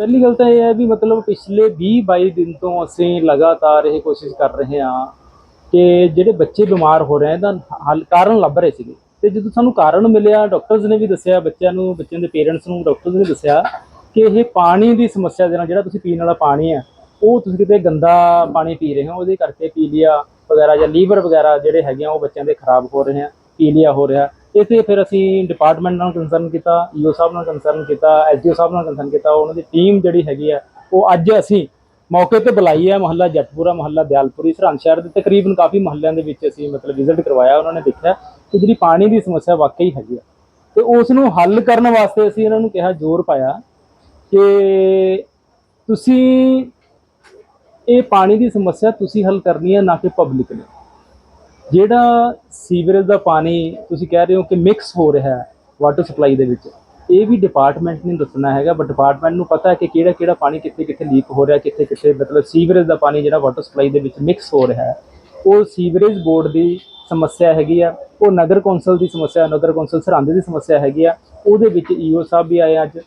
ਪਹਿਲੀ ਗੱਲ ਤਾਂ ਇਹ ਹੈ ਵੀ ਮਤਲਬ ਪਿਛਲੇ 20 22 ਦਿਨ ਤੋਂ ਅਸੀਂ ਲਗਾਤਾਰ ਇਹ ਕੋਸ਼ਿਸ਼ ਕਰ ਰਹੇ ਹਾਂ ਕਿ ਜਿਹੜੇ ਬੱਚੇ ਬਿਮਾਰ ਹੋ ਰਹੇ ਇਹਦਾ ਹੱਲ, ਕਾਰਨ ਲੱਭ ਰਹੇ ਸੀਗੇ। ਤੇ ਜਦੋਂ ਸਾਨੂੰ ਕਾਰਨ ਮਿਲਿਆ ਡਾਕਟਰਸ ਨੇ ਵੀ ਦੱਸਿਆ, ਬੱਚਿਆਂ ਨੂੰ, ਬੱਚਿਆਂ ਦੇ ਪੇਰੈਂਟਸ ਨੂੰ ਡਾਕਟਰਸ ਨੇ ਦੱਸਿਆ ਕਿ ਇਹ ਪਾਣੀ ਦੀ ਸਮੱਸਿਆ ਦੇ ਨਾਲ ਜਿਹੜਾ ਤੁਸੀਂ ਪੀਣ ਵਾਲਾ ਪਾਣੀ ਹੈ, ਉਹ ਤੁਸੀਂ ਕਿਤੇ ਗੰਦਾ ਪਾਣੀ ਪੀ ਰਹੇ ਹੋ, ਉਹਦੇ ਕਰਕੇ ਪੀਲੀਆ ਵਗੈਰਾ ਜਾਂ ਲੀਵਰ ਵਗੈਰਾ ਜਿਹੜੇ ਹੈਗੇ ਆ, ਉਹ ਬੱਚਿਆਂ ਦੇ ਖਰਾਬ ਹੋ ਰਹੇ ਆ, ਪੀਲੀਆ ਹੋ ਰਿਹਾ। ਇਸ ਫਿਰ ਅਸੀਂ ਡਿਪਾਰਟਮੈਂਟ ਨਾਲ ਕੰਸਰਨ ਕੀਤਾ ਈਓ ਸਾਹਿਬ ਨਾਲ ਕੰਸਰਨ ਕੀਤਾ ਐਸਡੀਓ ਸਾਹਿਬ ਨਾਲ ਕੰਸਰਨ ਕੀਤਾ, ਉਹਨਾਂ ਦੀ ਟੀਮ ਜਿਹੜੀ ਹੈਗੀ ਆ, ਉਹ ਅੱਜ ਅਸੀਂ ਮੌਕੇ ਤੇ ਬੁਲਾਈ ਹੈ ਮੁਹੱਲਾ ਜੱਟਪੁਰਾ, ਮੁਹੱਲਾ ਦਿਆਲਪੁਰੀ, ਸਰਹੰਦ ਸ਼ਹਿਰ ਦੇ ਤਕਰੀਬਨ ਕਾਫੀ ਮੁਹੱਲਿਆਂ ਦੇ ਵਿੱਚ ਅਸੀਂ ਮਤਲਬ ਵਿਜ਼ਿਟ ਕਰਵਾਇਆ, ਉਹਨਾਂ ਨੇ ਦੇਖਿਆ ਕਿ ਜਿਹੜੀ ਪਾਣੀ ਦੀ ਸਮੱਸਿਆ ਵਾਕਈ ਹੈਗੀ ਆ। ਤੇ ਉਸ ਨੂੰ ਹੱਲ ਕਰਨ ਵਾਸਤੇ ਅਸੀਂ ਇਹਨਾਂ ਨੂੰ ਕਿਹਾ ਜ਼ੋਰ ਪਾਇਆ ਕਿ ਤੁਸੀਂ ਇਹ ਪਾਣੀ ਦੀ ਸਮੱਸਿਆ ਤੁਸੀਂ ਹੱਲ ਕਰਨੀ ਹੈ ਨਾ ਕਿ ਪਬਲਿਕ ਨੇ। ਜਿਹੜਾ ਸੀਵਰੇਜ ਦਾ ਪਾਣੀ ਤੁਸੀਂ ਕਹਿ ਰਹੇ ਹੋ ਕਿ ਮਿਕਸ ਹੋ ਰਿਹਾ ਹੈ ਵਾਟਰ ਸਪਲਾਈ ਦੇ ਵਿੱਚ, ਇਹ ਵੀ ਡਿਪਾਰਟਮੈਂਟ ਨੇ ਦੱਸਣਾ ਹੈਗਾ ਬਟ ਡਿਪਾਰਟਮੈਂਟ ਨੂੰ ਪਤਾ ਹੈ ਕਿ ਕਿਹੜਾ ਕਿਹੜਾ ਪਾਣੀ ਕਿੱਥੇ ਕਿੱਥੇ ਲੀਕ ਹੋ ਰਿਹਾ, ਕਿੱਥੇ ਕਿੱਥੇ ਮਤਲਬ ਸੀਵਰੇਜ ਦਾ ਪਾਣੀ ਜਿਹੜਾ ਵਾਟਰ ਸਪਲਾਈ ਦੇ ਵਿੱਚ ਮਿਕਸ ਹੋ ਰਿਹਾ ਹੈ। ਉਹ ਸੀਵਰੇਜ ਬੋਰਡ ਦੀ ਸਮੱਸਿਆ ਹੈਗੀ ਆ, ਉਹ ਨਗਰ ਕੌਂਸਲ ਦੀ ਸਮੱਸਿਆ, ਨਗਰ ਕੌਂਸਲ ਸਰਹੰਦ ਦੀ ਸਮੱਸਿਆ ਹੈਗੀ ਆ, ਉਹਦੇ ਵਿੱਚ ਈਓ ਸਾਹਿਬ ਵੀ ਆਏ ਅੱਜ,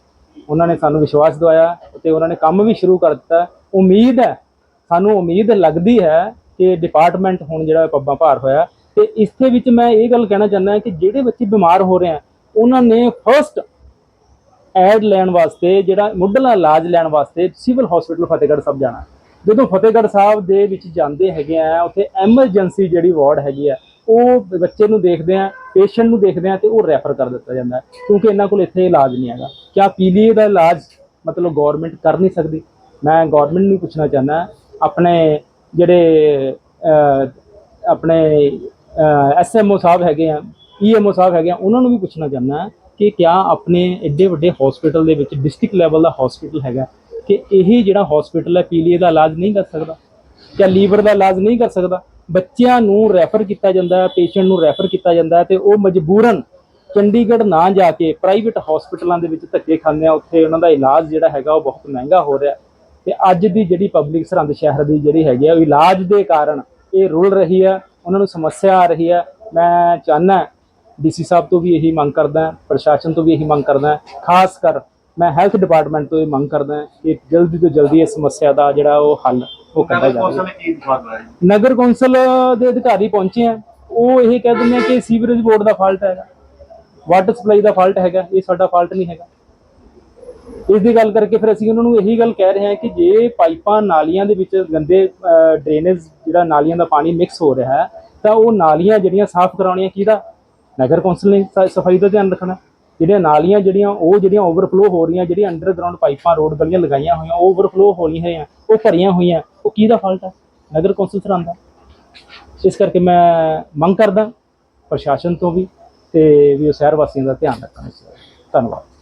ਉਹਨਾਂ ਨੇ ਸਾਨੂੰ ਵਿਸ਼ਵਾਸ ਦਵਾਇਆ ਤੇ ਉਹਨਾਂ ਨੇ ਕੰਮ ਵੀ ਸ਼ੁਰੂ ਕਰ ਦਿੱਤਾ। ਉਮੀਦ ਹੈ, ਸਾਨੂੰ ਉਮੀਦ ਲੱਗਦੀ ਹੈ ਕਿ ਡਿਪਾਰਟਮੈਂਟ ਹੁਣ ਜਿਹੜਾ ਪੱਬਾਂ ਭਾਰ ਹੋਇਆ, ਤੇ ਇਸ ਦੇ ਵਿੱਚ ਮੈਂ ਇਹ ਗੱਲ ਕਹਿਣਾ ਚਾਹੁੰਦਾ ਕਿ ਜਿਹੜੇ ਬੱਚੇ ਬਿਮਾਰ ਹੋ ਰਹੇ ਆ, ਉਹਨਾਂ ਨੇ ਫਰਸਟ ਐਡ ਲੈਣ ਵਾਸਤੇ ਜਿਹੜਾ ਮੁੱਢਲਾ ਇਲਾਜ ਲੈਣ ਵਾਸਤੇ ਸਿਵਲ ਹਸਪੀਟਲ ਫਤਿਹਗੜ੍ਹ ਸਾਹਿਬ ਜਾਣਾ। ਜਦੋਂ ਫਤਿਹਗੜ੍ਹ ਸਾਹਿਬ ਦੇ ਵਿੱਚ ਜਾਂਦੇ ਹੈਗੇ ਆ, ਉੱਥੇ ਐਮਰਜੈਂਸੀ ਜਿਹੜੀ ਵਾਰਡ ਹੈਗੀ ਆ, ਉਹ ਬੱਚੇ ਨੂੰ ਦੇਖਦੇ ਆ ਪੇਸ਼ੈਂਟ ਨੂੰ ਦੇਖਦੇ ਆ ਤੇ ਉਹ ਰੈਫਰ ਕਰ ਦਿੱਤਾ ਜਾਂਦਾ ਕਿਉਂਕਿ ਇਹਨਾਂ ਕੋਲ ਇੱਥੇ ਇਲਾਜ ਨਹੀਂ ਹੈਗਾ। ਕਿਆ ਪੀਲੀਏ ਦਾ ਇਲਾਜ ਮਤਲਬ ਗਵਰਨਮੈਂਟ ਕਰ ਨਹੀਂ ਸਕਦੀ? ਮੈਂ ਗਵਰਨਮੈਂਟ ਨੂੰ ਪੁੱਛਣਾ ਚਾਹੁੰਦਾ ਆਪਣੇ ਜਿਹੜੇ ਅਹ, ਆਪਣੇ ਐਸਐਮਓ ਸਾਹਿਬ ਹੈਗੇ ਆ ਈਐਮਓ ਸਾਹਿਬ ਹੈਗੇ ਆ ਉਹਨਾਂ ਨੂੰ ਵੀ ਪੁੱਛਣਾ ਚਾਹੁੰਦਾ ਕਿ ਕਿਆ ਆਪਣੇ ਐਡੇ ਵੱਡੇ ਹਸਪੀਟਲ ਦੇ ਵਿੱਚ ਡਿਸਟ੍ਰਿਕਟ ਲੈਵਲ ਦਾ ਹਸਪੀਟਲ ਹੈਗਾ ਕਿ ਇਹ ਜਿਹੜਾ ਹਸਪੀਟਲ ਹੈ ਪੀਲੀਏ ਦਾ ਇਲਾਜ ਨਹੀਂ ਕਰ ਸਕਦਾ ਜਾਂ ਲੀਵਰ ਦਾ ਇਲਾਜ ਨਹੀਂ ਕਰ ਸਕਦਾ ਬੱਚਿਆਂ ਨੂੰ ਰੈਫਰ ਕੀਤਾ ਜਾਂਦਾ ਹੈ ਪੇਸ਼ੈਂਟ ਨੂੰ ਰੈਫਰ ਕੀਤਾ ਜਾਂਦਾ ਹੈ ਤੇ ਉਹ ਮਜਬੂਰਨ ਚੰਡੀਗੜ੍ਹ ਨਾ ਜਾ ਕੇ ਪ੍ਰਾਈਵੇਟ ਹਸਪੀਟਲਾਂ ਦੇ ਵਿੱਚ ਧੱਕੇ ਖਾਂਦੇ ਆ ਉੱਥੇ ਉਹਨਾਂ ਦਾ ਇਲਾਜ ਜਿਹੜਾ ਹੈਗਾ ਉਹ ਬਹੁਤ ਮਹਿੰਗਾ ਹੋ ਰਿਹਾ ਤੇ ਅੱਜ ਦੀ ਜਿਹੜੀ ਪਬਲਿਕ ਸਰਹੰਦ ਸ਼ਹਿਰ ਦੀ ਜਿਹੜੀ ਹੈਗੀ ਆ ਉਹ ਇਲਾਜ ਦੇ ਕਾਰਨ ਇਹ ਰੁਲ ਰਹੀ ਹੈ ਉਹਨਾਂ ਨੂੰ ਸਮੱਸਿਆ ਆ ਰਹੀ ਹੈ ਮੈਂ ਚਾਹੁੰਦਾ ਡੀਸੀ ਸਾਹਿਬ ਤੋਂ ਵੀ ਇਹੀ ਮੰਗ ਕਰਦਾ ਪ੍ਰਸ਼ਾਸਨ ਤੋਂ ਵੀ ਇਹੀ ਮੰਗ ਕਰਦਾ ਖਾਸ ਕਰ ਮੈਂ ਹੈਲਥ ਡਿਪਾਰਟਮੈਂਟ ਤੋਂ ਇਹ ਮੰਗ ਕਰਦਾ ਕਿ ਜਲਦੀ ਤੋਂ ਜਲਦੀ ਇਸ ਸਮੱਸਿਆ ਦਾ ਜਿਹੜਾ ਉਹ ਹੱਲ ਉਹ ਕੌਂਸਲ ਜਾਵੇ? ਨਗਰ ਕੌਂਸਲ ਦੇ ਅਧਿਕਾਰੀ ਪਹੁੰਚੇ ਆ। ਉਹ ਇਹ ਕਹਿ ਦਿੰਦੇ ਆ ਕਿ ਸੀਵਰੇਜ ਬੋਰਡ ਦਾ ਫਾਲਟ ਹੈਗਾ। ਵਾਟਰ ਸਪਲਾਈ ਦਾ ਫਾਲਟ ਹੈਗਾ ਇਹ ਸਾਡਾ ਫਾਲਟ ਨਹੀਂ ਹੈਗਾ। ਇਸ ਦੀ ਗੱਲ ਕਰਕੇ ਫਿਰ ਅਸੀਂ ਉਹਨਾਂ ਨੂੰ ਇਹੀ ਗੱਲ ਕਹਿ ਰਹੇ ਹਾਂ ਕਿ ਜੇ ਪਾਈਪਾਂ ਨਾਲੀਆਂ ਦੇ ਵਿੱਚ ਗੰਦੇ ਡਰੇਨੇਜ ਜਿਹੜਾ ਨਾਲੀਆਂ ਦਾ ਪਾਣੀ ਮਿਕਸ ਹੋ ਰਿਹਾ ਹੈ, ਤਾਂ ਉਹ ਨਾਲੀਆਂ ਜਿਹੜੀਆਂ ਸਾਫ਼ ਕਰਾਉਣੀਆਂ ਕਿਹਦਾ? ਨਗਰ ਕੌਂਸਲ ਨੇ ਸਫ਼ਾਈ ਦਾ ਧਿਆਨ ਰੱਖਣਾ। ਜਿਹੜੀਆਂ ਨਾਲੀਆਂ ਜਿਹੜੀਆਂ, ਉਹ ਜਿਹੜੀਆਂ ਓਵਰਫਲੋ ਹੋ ਰਹੀਆਂ, ਜਿਹੜੀਆਂ ਅੰਡਰਗਰਾਉਂਡ ਪਾਈਪਾਂ ਰੋਡ ਗਲੀਆਂ ਲਗਾਈਆਂ ਹੋਈਆਂ, ਉਹ ਓਵਰਫਲੋ ਹੋ ਰਹੀਆਂ ਉਹ ਭਰੀਆਂ ਹੋਈਆਂ, ਉਹ ਕਿਹਦਾ ਫਾਲਟ ਹੈ? ਨਗਰ ਕੌਂਸਲ ਸਰਹੰਦ ਦਾ। ਇਸ ਕਰਕੇ ਮੈਂ ਮੰਗ ਕਰਦਾ ਪ੍ਰਸ਼ਾਸਨ ਤੋਂ ਵੀ ਤੇ ਵੀ ਉਹ ਸ਼ਹਿਰ ਵਾਸੀਆਂ ਦਾ ਧਿਆਨ ਰੱਖਣਾ ਇਸ ਧੰਨਵਾਦ।